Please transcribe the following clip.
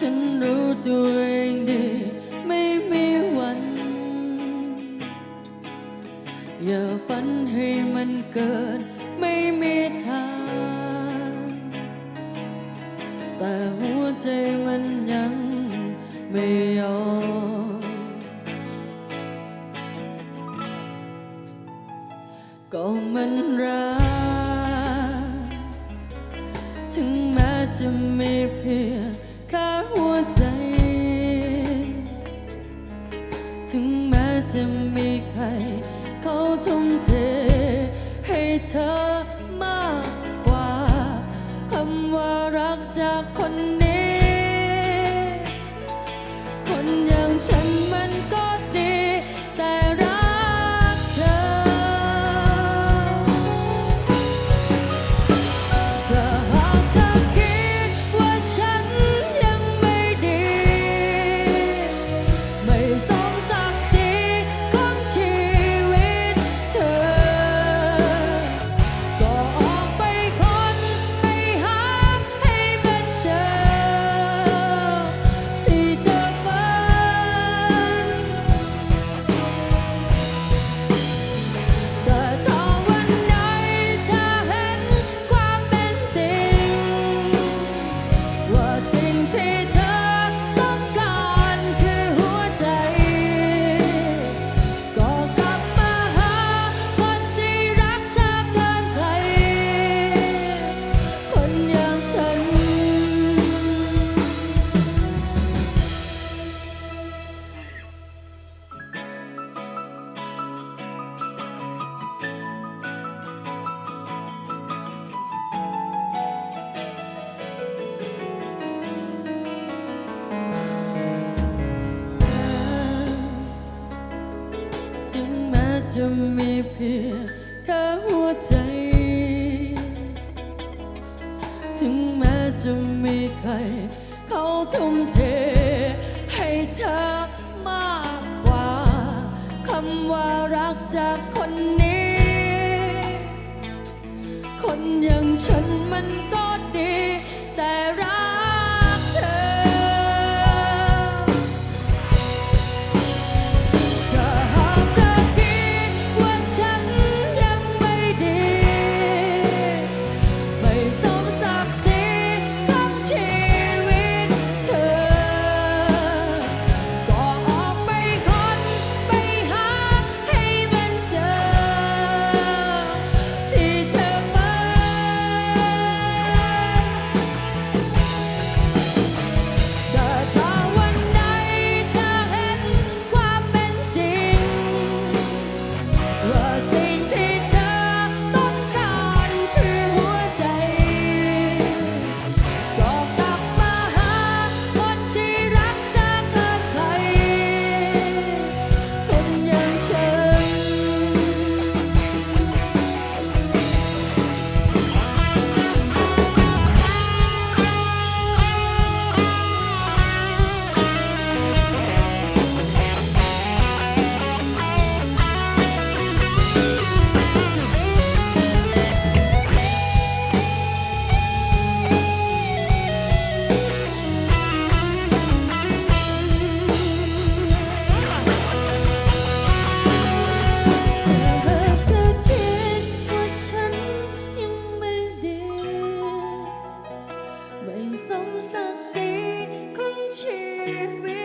ฉันรู้ตัวเองดี ไม่มีวัน อย่าฝันให้มันเกิดไม่มีทาง แต่หัวใจมันยังไม่ยอมก็มันรักถึงแม้จะมีเพียง วใจ ถึงแม้จะมีใคร เขาทุ่มเทให้เธอมากกว่าคำว่ารักจากคนนี้ คนอย่างฉัน จะมีเพียงแค่หัวใจ ถึงแม้จะมีใคร เขาทุ่มเทให้เธอมากกว่าคำว่ารักจากคนนี้ คนอย่างฉันมันก็ spirit.